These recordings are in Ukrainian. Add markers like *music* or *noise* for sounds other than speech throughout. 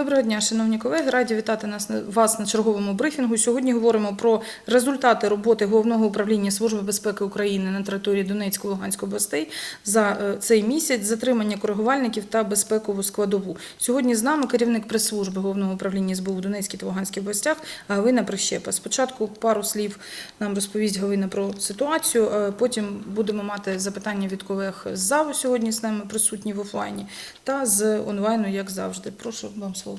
Доброго дня, шановні колеги. Раді вітати нас на- вас на черговому брифінгу. Сьогодні говоримо про результати роботи головного управління Служби безпеки України на території Донецької Луганської областей за е, цей місяць, затримання коригувальників та безпекову складову. Сьогодні з нами керівник прес-служби головного управління СБУ в Донецькій та Луганській областях Галина Прищепа. Спочатку пару слів нам розповість Галина про ситуацію. е, Потім будемо мати запитання від колег з залу сьогодні з нами присутні в офлайні та з онлайну, як завжди. Прошу вам слово,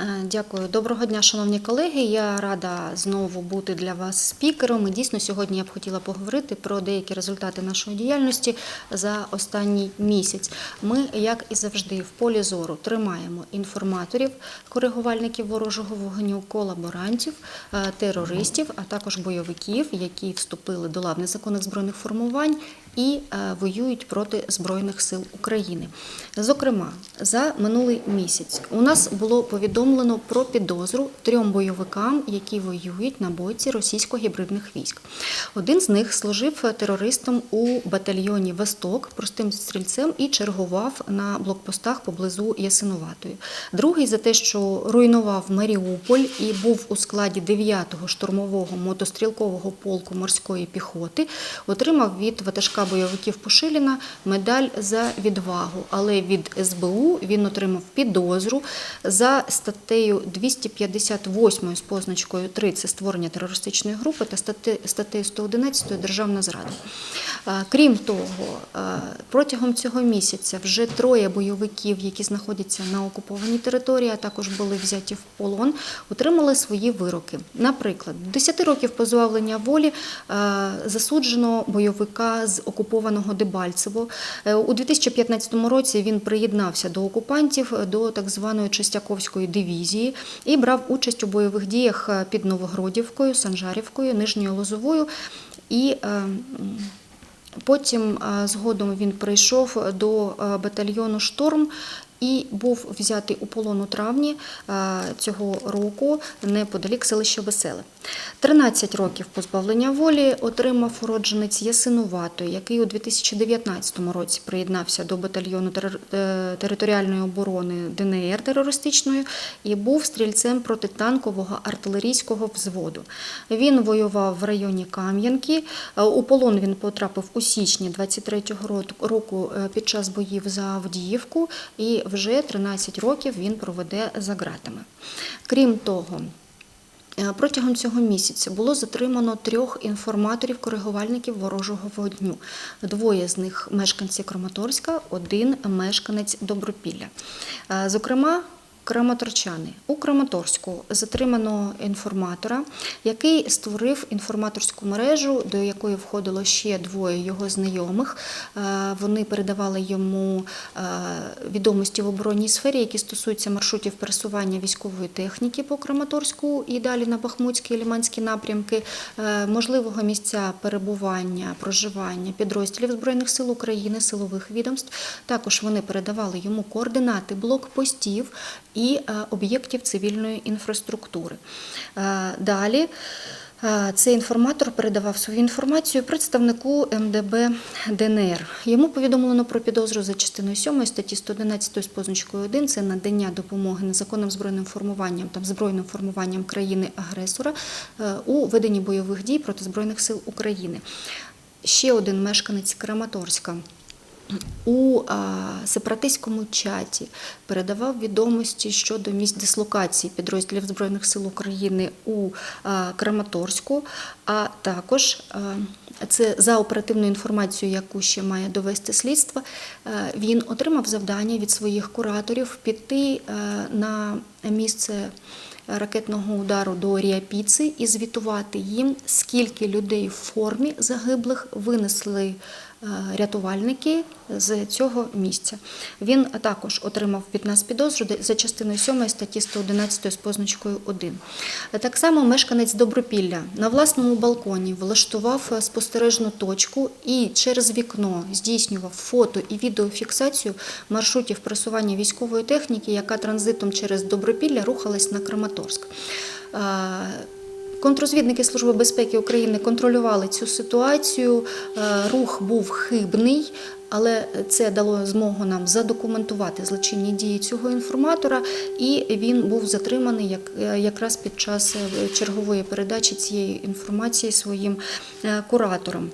Е, Дякую. Доброго дня, шановні колеги. Я рада знову бути для вас спікером. І дійсно сьогодні я б хотіла поговорити про деякі результати нашої діяльності за останній місяць. Ми, як і завжди, в полі зору тримаємо інформаторів, коригувальників ворожого вогню, колаборантів, е, терористів, а також бойовиків, які вступили до лав незаконних збройних формувань і е, воюють проти Збройних сил України. Зокрема, за минулий місяць у нас було повідомлено про підозру трьом бойовикам, які воюють на боці російсько-гібридних військ. Один з них служив терористом у батальйоні Восток простим стрільцем і чергував на блокпостах поблизу Ясинуватої. Другий за те, що руйнував Маріуполь і був у складі 9-го штурмового мотострілкового полку морської піхоти, отримав від ватажка бойовиків Пушиліна медаль за відвагу. Але від СБУ він отримав підозру за статтею 258 з позначкою 3 – це створення терористичної групи та статтею 111 державна зрада. Крім того, протягом цього місяця вже троє бойовиків, які знаходяться на окупованій території, а також були взяті в полон, отримали свої вироки. Наприклад, до 10 років позбавлення волі засуджено бойовика з окупованого Дебальцево. Е, У 2015 році він приєднався до окупантів е, до так званої Чистяковської дивізії і брав участь у бойових діях е, під Новогродівкою, Санжарівкою, Нижньою Лозовою і Потім згодом він прийшов до батальйону Шторм і був взятий у полон у травні е, цього року неподалік селища Веселе. 13 років позбавлення волі отримав уродженець Ясинуватої, який у 2019 році приєднався до батальйону е, територіальної оборони ДНР терористичної і був стрільцем протитанкового артилерійського взводу. Він воював в районі Кам'янки. Е, У полон він потрапив у січні 23-го ро- року під час боїв за Авдіївку, і вже 13 років він проведе за ґратами. Крім того, Е, Протягом цього місяця було затримано трьох інформаторів-коригувальників ворожого вогню. Двоє з них мешканці Краматорська, один мешканець Добропілля. Е, Зокрема, Краматорчани у Краматорську затримано інформатора, який створив інформаторську мережу, до якої входило ще двоє його знайомих. Е, Вони передавали йому е, відомості в оборонній сфері, які стосуються маршрутів пересування військової техніки по Краматорську і далі на Бахмутські і Ліманські напрямки, е, можливого місця перебування, проживання підрозділів Збройних сил України, силових відомств. Також вони передавали йому координати блокпостів е, об'єктів цивільної інфраструктури. Е, Далі е, цей інформатор передавав свою інформацію представнику МДБ ДНР. Йому повідомлено про підозру за частиною 7 статті 111 з позначкою 1 – це надання допомоги незаконним збройним формуванням та збройним формуванням країни-агресора у веденні бойових дій проти Збройних сил України. Ще один мешканець Краматорська у сепаратистському чаті передавав відомості щодо місць дислокації підрозділів Збройних сил України у Краматорську, а також це за оперативною інформацією, яку ще має довести слідство, він отримав завдання від своїх кураторів піти на місце ракетного удару до Ріапіци і звітувати їм, скільки людей в формі загиблих винесли рятувальники з цього місця. Він також отримав від нас підозру за частиною 7 статті 111 з позначкою 1. Так само мешканець Добропілля на власному балконі влаштував е, спостережну точку і через вікно здійснював фото і відеофіксацію маршрутів пресування військової техніки, яка транзитом через Добропілля рухалась на Краматорськ. Контрозвідники Служби безпеки України контролювали цю ситуацію. Е, Рух був хибний, але це дало змогу нам задокументувати злочинні дії цього інформатора, і він був затриманий як, е, якраз під час е, чергової передачі цієї інформації своїм кураторам.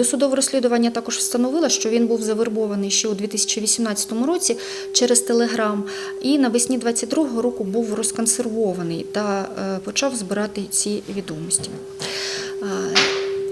Досудове розслідування також встановило, що він був завербований ще у 2018 році через Телеграм, і навесні 22-го року був розконсервований та е, почав збирати ці відомості.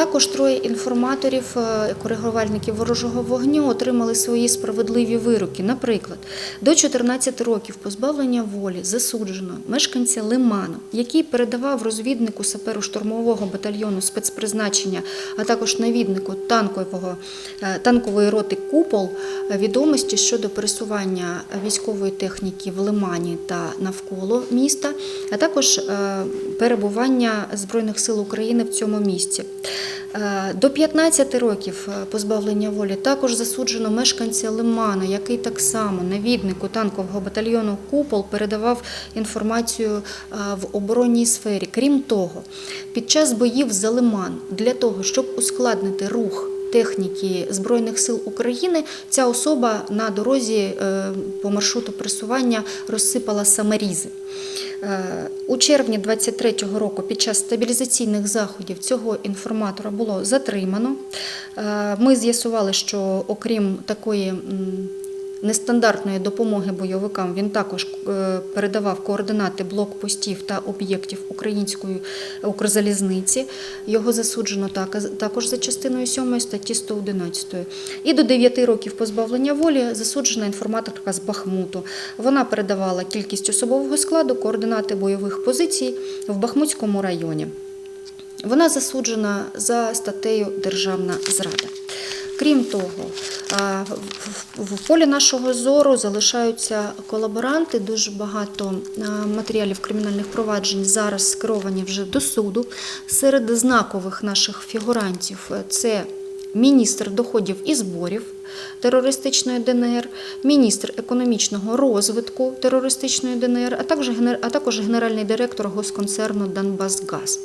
Також троє інформаторів, е, коригувальників ворожого вогню отримали свої справедливі вироки. Наприклад, до 14 років позбавлення волі засуджено мешканця Лиману, який передавав розвіднику саперу штурмового батальйону спецпризначення, а також навіднику танкового, е, танкової роти Купол відомості щодо пересування військової техніки в Лимані та навколо міста, а також е, перебування Збройних сил України в цьому місці. Е, До 15 років е, позбавлення волі також засуджено мешканця Лиману, який так само навіднику танкового батальйону Купол передавав інформацію е, в оборонній сфері. Крім того, під час боїв за Лиман для того, щоб ускладнити рух техніки Збройних сил України, ця особа на дорозі е, по маршруту пресування розсипала саморізи. Е, У червні 23-го року під час стабілізаційних заходів цього інформатора було затримано. Е, Ми з'ясували, що окрім такої нестандартної допомоги бойовикам, він також е, передавав координати блокпостів та об'єктів української Укрзалізниці. Його засуджено також за частиною 7 статті 111. І до 9 років позбавлення волі засуджена інформаторка з Бахмуту. Вона передавала кількість особового складу, координати бойових позицій в Бахмутському районі. Вона засуджена за статтею Державна зрада. Крім того, в- полі нашого зору залишаються колаборанти. Дуже багато матеріалів кримінальних проваджень зараз скеровані вже до суду. Серед знакових наших фігурантів е, це міністр доходів і зборів терористичної ДНР, міністр економічного розвитку терористичної ДНР, а також, а також генеральний директор госконцерну Донбасгаз.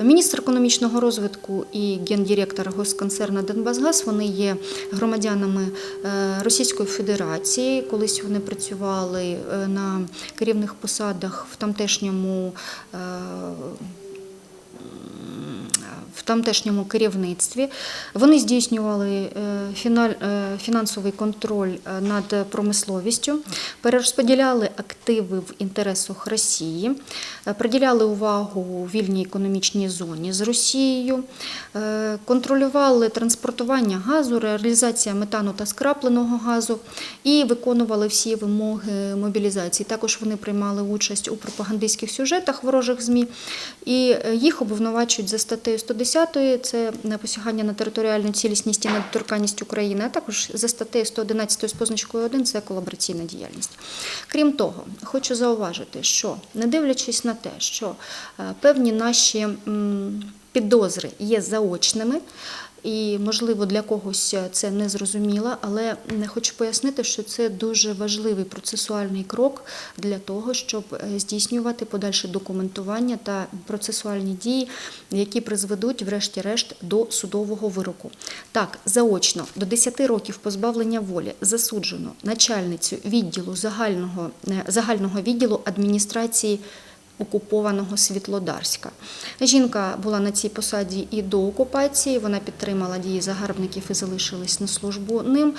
Міністр економічного розвитку і гендиректор госконцерну Донбасгаз вони є громадянами е, Російської Федерації. Колись вони працювали е, на керівних посадах в тамтешньому. В тамтешньому керівництві. Вони здійснювали е, е, фінансовий контроль е, над промисловістю, перерозподіляли активи в інтересах Росії, приділяли увагу вільній економічній зоні з Росією, контролювали транспортування газу, реалізація метану та скрапленого газу і виконували всі вимоги мобілізації. Також вони приймали участь у пропагандистських сюжетах ворожих ЗМІ, і їх обвинувачують за статтею 110 це е, посягання на територіальну цілісність і недоторканність України, а також за статтею 111 з позначкою 1 це колабораційна діяльність. Крім того, хочу зауважити, що не дивлячись на те, що е, певні наші підозри є заочними. І, можливо, для когось це не зрозуміло, але хочу пояснити, що це дуже важливий процесуальний крок для того, щоб е, здійснювати подальше документування та процесуальні дії, які призведуть, врешті-решт, до судового вироку. Так, заочно до 10 років позбавлення волі засуджено начальницю відділу загального, е, загального відділу адміністрації окупованого Світлодарська. Жінка була на цій посаді і до окупації. Вона підтримала дії загарбників і залишилась на службу ним.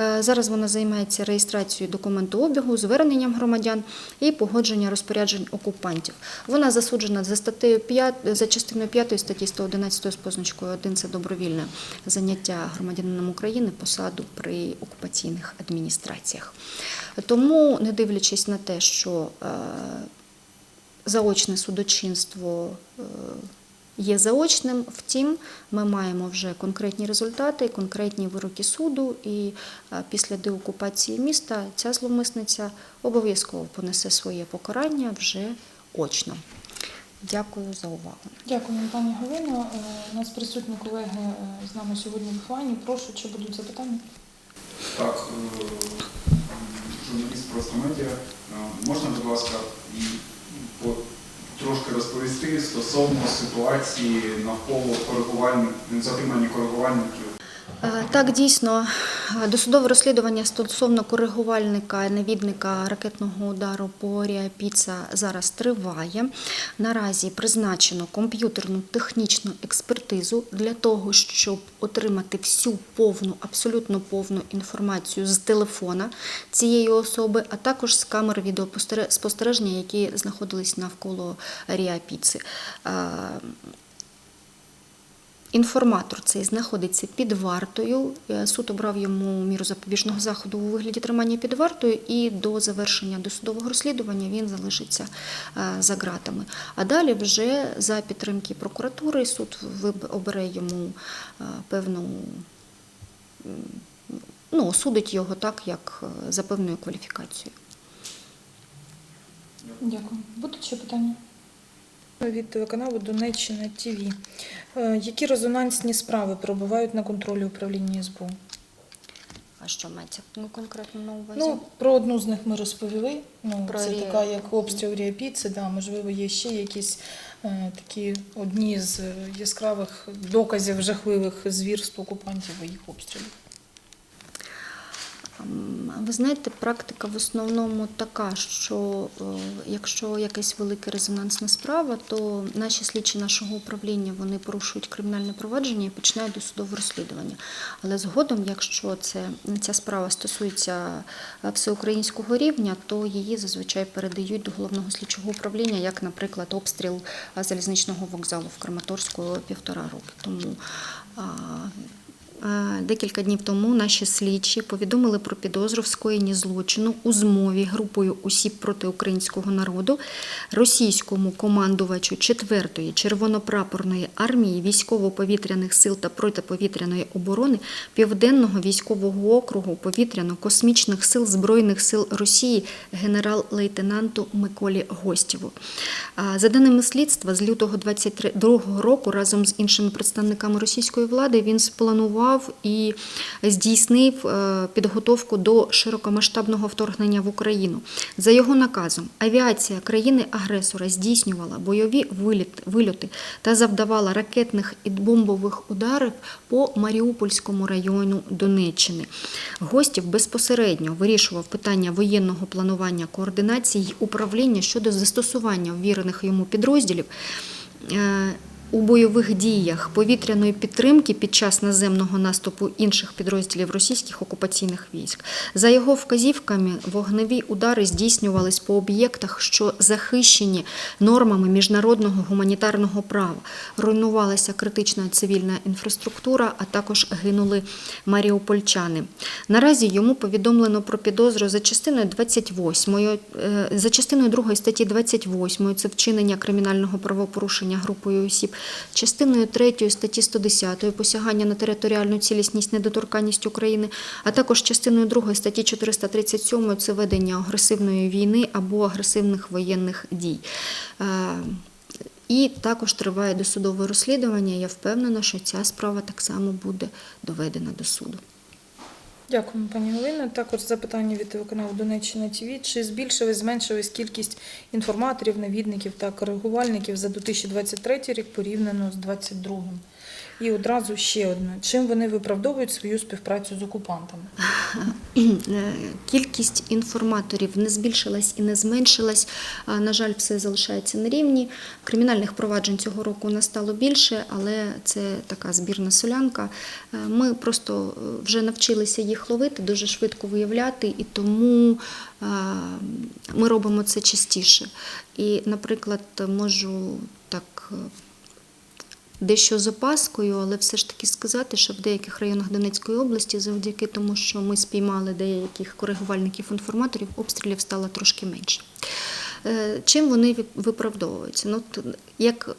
Е, Зараз вона займається реєстрацією документообігу, зверненням громадян і погодження розпоряджень окупантів. Вона засуджена за статтею 5, за частиною 5 статті 111 з позначкою 1 це добровільне заняття громадянином України посаду при окупаційних адміністраціях. Тому, не дивлячись на те, що е, заочне судочинство е, є заочним. Втім, ми маємо вже конкретні результати, конкретні вироки суду, і е, після деокупації міста ця зловмисниця обов'язково понесе своє покарання вже очно. Дякую за увагу. Дякую, пані Галино. Е, У нас присутні колеги з нами сьогодні в ефані. Прошу, чи будуть запитання? Так, журналіст просто медіа. Можна, будь ласка, і розповісти стосовно ситуації навколо коригувальників, затримання коригувальників. Е, Так, дійсно, е, досудове розслідування стосовно коригувальника навідника ракетного удару по Ріапіца зараз триває. Наразі призначено комп'ютерну технічну експертизу для того, щоб отримати всю повну, абсолютно повну інформацію з телефона цієї особи, а також з камер відеоспостереження, які знаходились навколо Ріапіци. Інформатор цей знаходиться під вартою. Е, Суд обрав йому міру запобіжного заходу у вигляді тримання під вартою, і до завершення досудового розслідування він залишиться е, за ґратами. А далі вже за підтримки прокуратури суд обере йому е, певну. Ну, осудить його так, як за певною кваліфікацією. Дякую. Будуть ще питання? Від телеканалу Донеччина ТВ. Які резонансні справи перебувають на контролі управління СБУ? А що мається ну, конкретно на увазі? Ну, про одну з них ми розповіли. Ну, Про це Рі- така як обстріл Ріапіци, да, можливо, є ще якісь е, такі одні з е, яскравих доказів жахливих звірств окупантів і їх обстрілів. Ви знаєте, практика в основному така, що е, якщо якась велика резонансна справа, то наші слідчі нашого управління вони порушують кримінальне провадження і починають досудове розслідування. Але згодом, якщо це ця справа стосується е, всеукраїнського рівня, то її зазвичай передають до головного слідчого управління, як, наприклад, обстріл е, залізничного вокзалу в Краматорську півтора роки тому. Декілька днів тому наші слідчі повідомили про підозру в скоєнні злочину у змові групою осіб проти українського народу російському командувачу 4-ї червонопрапорної армії військово-повітряних сил та протиповітряної оборони Південного військового округу повітряно-космічних сил Збройних сил Росії генерал-лейтенанту Миколі Гостєву. За даними слідства, з лютого 22 року разом з іншими представниками російської влади він спланував і здійснив е, підготовку до широкомасштабного вторгнення в Україну. За його наказом, авіація країни-агресора здійснювала бойові вильоти та завдавала ракетних і бомбових ударів по Маріупольському району Донеччини. Гостів безпосередньо вирішував питання воєнного планування, координації й управління щодо застосування ввірених йому підрозділів. У бойових діях повітряної підтримки під час наземного наступу інших підрозділів російських окупаційних військ за його вказівками вогневі удари здійснювались по об'єктах, що захищені нормами міжнародного гуманітарного права. Руйнувалася критична цивільна інфраструктура, а також гинули маріупольчани. Наразі йому повідомлено про підозру за частиною 28, е, за частиною 2 статті 28, це вчинення кримінального правопорушення групою осіб, частиною 3 статті 110 посягання на територіальну цілісність недоторканність України, а також частиною 2 статті 437 це ведення агресивної війни або агресивних воєнних дій. Е, І також триває досудове розслідування. Я впевнена, що ця справа так само буде доведена до суду. Дякуємо, пані Галина. Також запитання від телеканалу Донеччина ТВ. Чи збільшилась, зменшилась кількість інформаторів, навідників та коригувальників за 2023 рік порівняно з 2022? І одразу ще одне. Чим вони виправдовують свою співпрацю з окупантами? *clears throat* Е, Кількість інформаторів не збільшилась і не зменшилась. На жаль, все залишається на рівні. Кримінальних проваджень цього року нас стало більше, але це така збірна солянка. Е, Ми просто е, вже навчилися їх ловити, дуже швидко виявляти, і тому е, ми робимо це частіше. І, наприклад, можу так. Дещо з опаскою, але все ж таки сказати, що в деяких районах Донецької області, завдяки тому, що ми спіймали деяких коригувальників-інформаторів, обстрілів стало трошки менше. Е, Чим вони виправдовуються? Ну, як,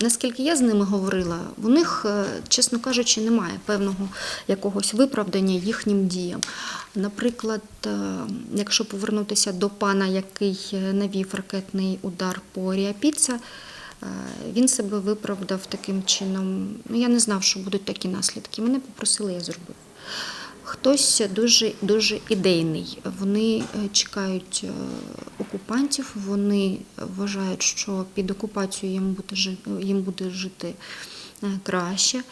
наскільки я з ними говорила, у них, е, чесно кажучи, немає певного якогось виправдання їхнім діям. Наприклад, е, якщо повернутися до пана, який навів ракетний удар по Ріапіца, Він себе виправдав таким чином. Я не знав, що будуть такі наслідки. Мене попросили, я зробив. Хтось дуже дуже ідейний. Вони е, чекають е, окупантів. Вони вважають, що під окупацією їм буде жити, їм буде жити е, краще.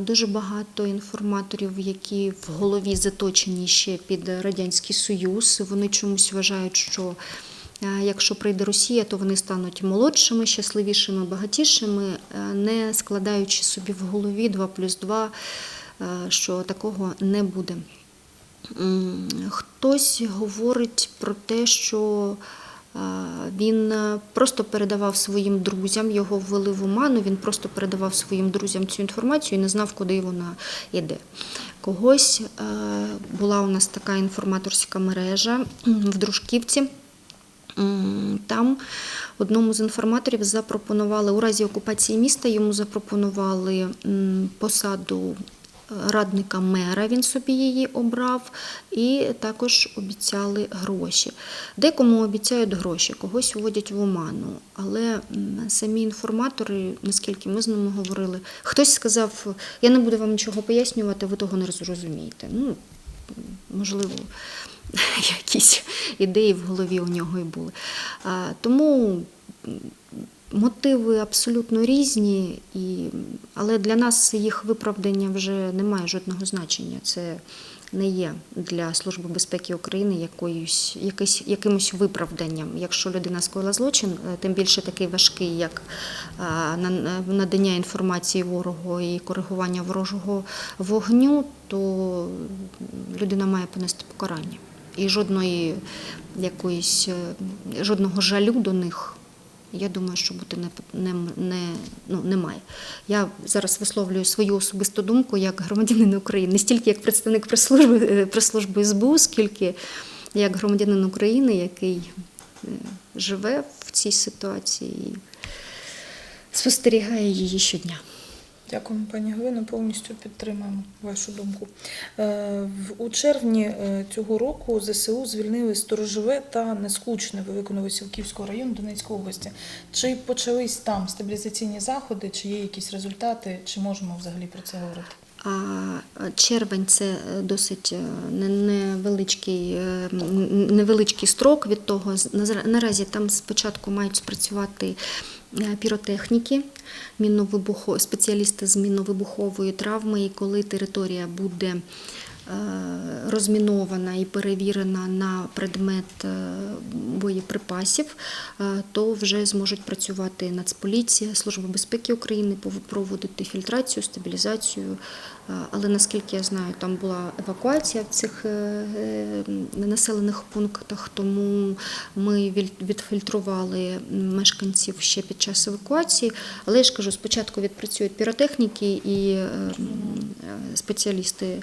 Дуже багато інформаторів, які в голові заточені ще під радянський союз. Вони чомусь вважають, що Якщо прийде Росія, то вони стануть молодшими, щасливішими, багатішими, е, не складаючи собі в голові 2 плюс 2, е, що такого не буде. Хтось говорить про те, що е, він просто передавав своїм друзям, його ввели в оману, він просто передавав своїм друзям цю інформацію і не знав, куди вона йде. Когось була у нас така інформаторська мережа в Дружківці. Там одному з інформаторів запропонували у разі окупації міста йому запропонували посаду радника мера, він собі її обрав, і також обіцяли гроші. Декому обіцяють гроші, когось вводять в оману. Але самі інформатори, наскільки ми з ними говорили, хтось сказав: я не буду вам нічого пояснювати, ви того не зрозумієте. Ну, можливо, *laughs* якісь ідеї в голові у нього і були. Тому мотиви абсолютно різні, але для нас їх виправдання вже не має жодного значення. Це не є для Служби безпеки України якоюсь, якийсь, якимось виправданням. Якщо людина скоїла злочин, е, тим більше такий важкий, як надання інформації ворогу і коригування ворожого вогню, то людина має понести покарання. І жодної якоїсь е, жодного жалю до них. Я думаю, що бути не, не, не, ну, немає. Я зараз висловлюю свою особисту думку як громадянин України, не стільки як представник прес-служби, е, прес-служби СБУ, скільки як громадянин України, який е, живе в цій ситуації і спостерігає її щодня. Дякуємо, пані Галино. Повністю підтримуємо вашу думку. Е, У червні е, цього року ЗСУ звільнили сторожове та нескучне Великоновосілківського району Донецької області. Чи почались там стабілізаційні заходи, чи є якісь результати, чи можемо взагалі про це говорити? Червень це е, досить невеличкий, невеличкий строк від того. Наразі там спочатку мають спрацювати піротехніки, мінно-вибухо- спеціалісти з мінно-вибухової травми, і коли територія буде е, розмінована і перевірена на предмет е, боєприпасів, е, то вже зможуть працювати Нацполіція, Служба безпеки України, проводити фільтрацію, стабілізацію. Е, Але наскільки я знаю, там була евакуація в цих е, е, населених пунктах, тому ми відфільтрували мешканців ще під час евакуації. Але я ж кажу, спочатку відпрацюють піротехніки і е, е, спеціалісти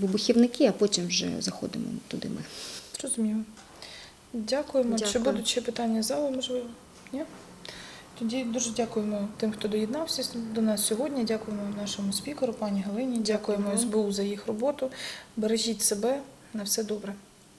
вибухівники, а потім вже заходимо туди ми. Зрозуміло. Дякуємо. Чи будуть ще питання з залу, можливо? Ні? Тоді дуже дякуємо тим, хто доєднався до нас сьогодні. Дякуємо нашому спікеру, пані Галині. Дякуємо Дякую. СБУ за їх роботу. Бережіть себе. На все добре.